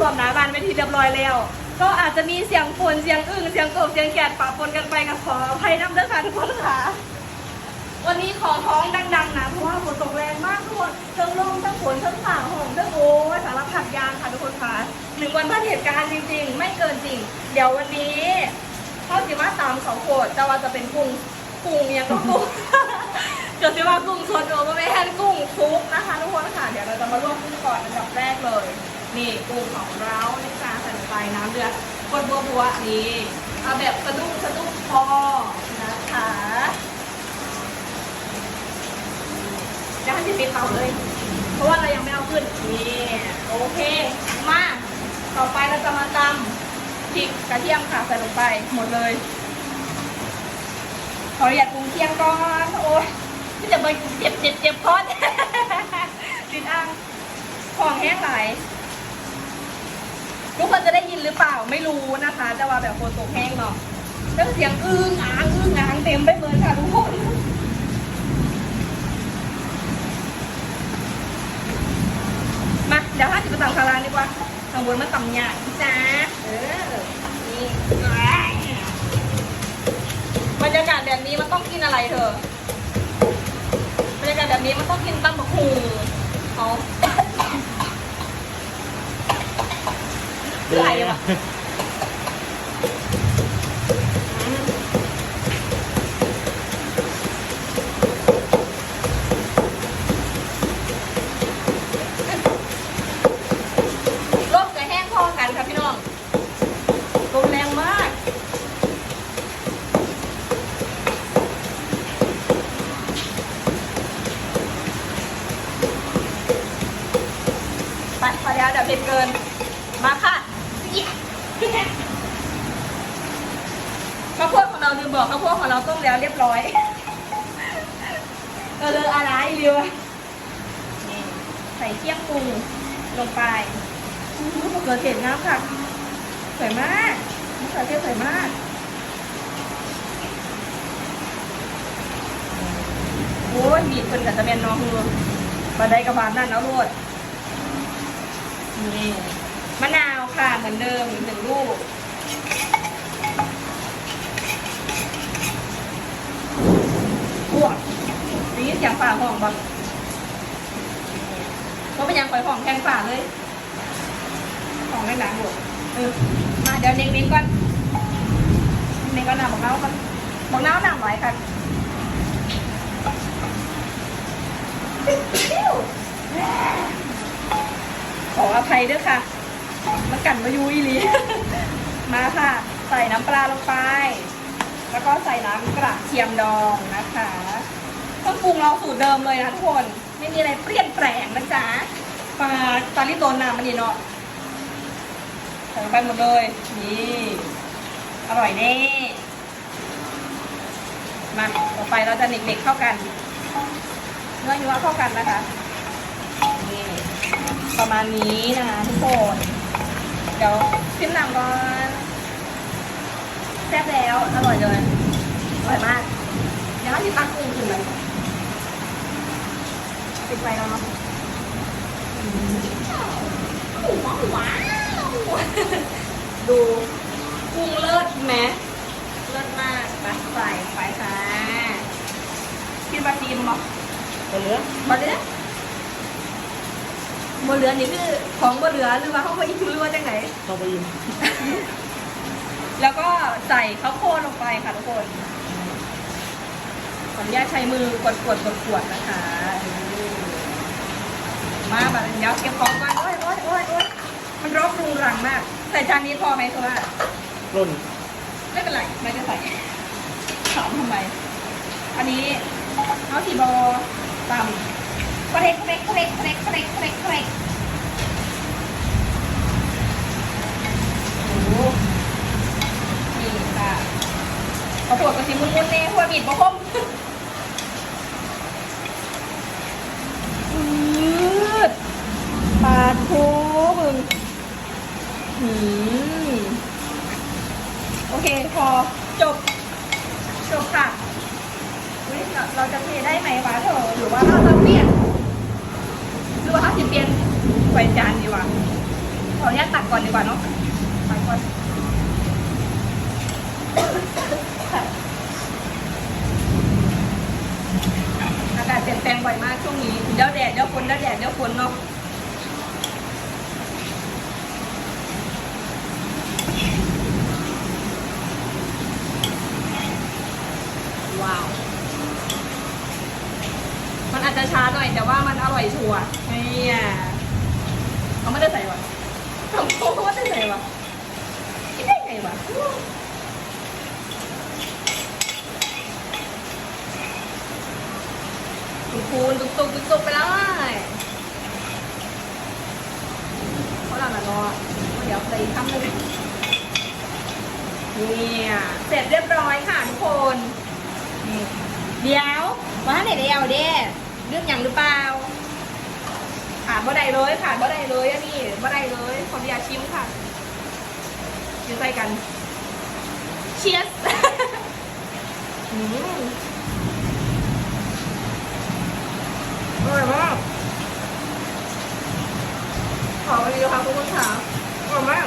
สวมหน้าบานไปทีเรียบร้อยแล้ว ก็อาจจะมีเสียงฝนเสียงอึ่งเสียงกบเสียงแกดปะปนกันไปกับขออภัยน้ำเด้อค่ะทุกคนค่ะ วันนี้ขอท้องดังๆนะเพราะว่าฝนตกแรงมากทุกคนทั้งลมทั้งฝนทั้งฝ่าหงทั้งโอ้ยสารพัดยางค่ะทุกคนค่ะหนึ่งวันพันเหตุการณ์จริง ๆ ไม่เกินจริง เดี๋ยววันนี้เข้าสิว่าตามสองโขดแต่ว่าจะเป็นกุ้งกุ้งเนี่ยก็กุ้งเดี๋ยวสิว่ากุ้งสดโอก็ไม่แทนกุ้งซุปนะคะทุกคนค่ะเดี๋ยวเราจะมาลวกกุ้งก่อนอันดับแรกเลย นี่กุ้งของเราในจานใส่ลงไปน้ำเดือดกดบัวบัวนี่เอาแบบสะดุ้งสะดุ้งพอนะคะจะให้พี่ปิดเตาเลย เพราะว่าเรายังไม่เอาขึ้นนี่โอเค มา ต่อไปเราจะมาตำพริกกระเทียมค่ะใส่ลงไปหมดเลยขออยากปรุงเคียงก่อนโอ้ยที่จะไปเจ็บเจ็บเจ็บคอติดอ่างของแห้งไหล ได้ยินหรือเปล่าไม่รู้นะคะแต่ว่าแบบโคตรแห้งเนาะแล้วเสียงอื้งอ้างอื้งอ้างเต็มไปหมดค่ะทุกคนมาเดี๋ยวถ้าจะไปตำคาราดีกว่าทางบนมันต่ำหยาบจ้าเออนี่บรรยากาศแบบนี้มันต้องกินอะไรเธอบรรยากาศแบบนี้มันต้องกินตำบักหูเขา ไหลวะอืมลมกับแห้งพอกันครับพี่น้องลมแรงมาก ไปพอแล้วเดี๋ยวเผ็ดเกิน มาค่ะเย้ข้าวโพด ของเราลืมบอข้าวโพดของเราต้มแล้วเรียบร้อย เออเลยอะไรเรือนี่ใส่เทียมปรุงลงไปอื้อหือมะเขือเทศงามค่ะสวยมากมะเขือเทศสวยมากโอ้ยมีดคนกับตะเมนน้องมือบันไดกระบาดนั่นเอาโลดนี่มะนาวค่ะเหมือนเดิมหนึ่งลูก วดนี่เสียงฝ่าห้องบังก็เป็นยังปล่อยห้องแทงฝ่าเลยห้องแรงหนังหมดเออมาเดี๋ยวเน้นๆก่อนเน้นก่อนหนาบอกเน้าก่อนบอกเน้าหนังไหวค่ะขออภัยด้วยค่ะมากันมายุยลีมาค่ะ ใส่น้ำปลาลงไป แล้วก็ใส่น้ำกระเทียมดองนะคะเครื่องปรุงเราสูตรเดิมเลยนะทุกคน ไม่มีอะไรเปลี่ยนแปลงนะจ๊ะปลาตาลิโตนน้ำมันนี่เนาะใส่ลงไปหมดเลย นี่ อร่อยแน่ มาต่อไปเราจะเด็กๆเข้ากัน เนื้อยัวเข้ากันนะคะ นี่ประมาณนี้นะคะทุกคน เดี๋ยวขึ้นนำก่อน แซ่บแล้ว อร่อยเลย อร่อยมาก เดี๋ยวเราจะตั้งกุ้งขึ้นเลยปิดไฟแล้วเนาะอืมว้าวว้าวดูกุ้งเลิศไหมเลิศมากไปใส่ไปค่ะกินบะซีมบอกไปเหลือมาเด้อบนเรือนี่คือของบนเรือหรือว่าเขาไปอีกหรือว่าจังไหนเข้าไปยิง แล้วก็ใส่ข้าวโพดลงไปค่ะทุกคนขออนุญาตใช้มือกดกดกดกดนะคะอืมมาแบบเดี๋ยวเก็บของก่อนโอ้ยโอ้ยโอ้ยโอ้ยมันรกรุงรังมาก ใส่จานนี้พอไหมตัวร่นไม่เป็นไรไม่ได้ใส่ถามทำไม อันนี้เอาสีบอตำเครกเครกเครกเครกเครกเครกเครกโอ้โหนี่ค่ะ มุนมุนเน่หัวบีดบะคมอืดปาดโถมึงหืมโอเค พอจบ จบค่ะอุ๊ยเราจะเทได้ไหมวะเธอหรือว่าเราจะเปลี่ยนหรือว่าเราจะเปลี่ยนใส่จานดีกว่าขออนุญาตตักก่อนดีกว่าเนาะตักก่อน บ่อยมากช่วงนี้เดี๋ยวแดดเดี๋ยวฝนเดี๋ยวแดดเดี๋ยวฝนเนาะว้าว มันอาจจะช้าหน่อยแต่ว่ามันอร่อยชัวร์เนี่ยเขาไม่ได้ใส่วะเขาเขาไม่ได้ใส่วะคิดได้ไงวะตุกคูณ ตุกตุกตุกตุกไปเลยเขาหลังละรอเดี๋ยวใส่คำหนึ่งเนี่ยเสร็จเรียบร้อยค่ะทุกคนนี่เดี๋ยวมาให้เดียวเด้เรื่องอย่างหรือเปล่าขาดบ่ได้เลยขาดบ่ได้เลยอันนี้บ่ได้เลยขออนุญาตชิมค่ะชิมใส่กันเชียสอืมอร่อยมาก ขอไปเลยค่ะคุณผู้ชมขอบมาก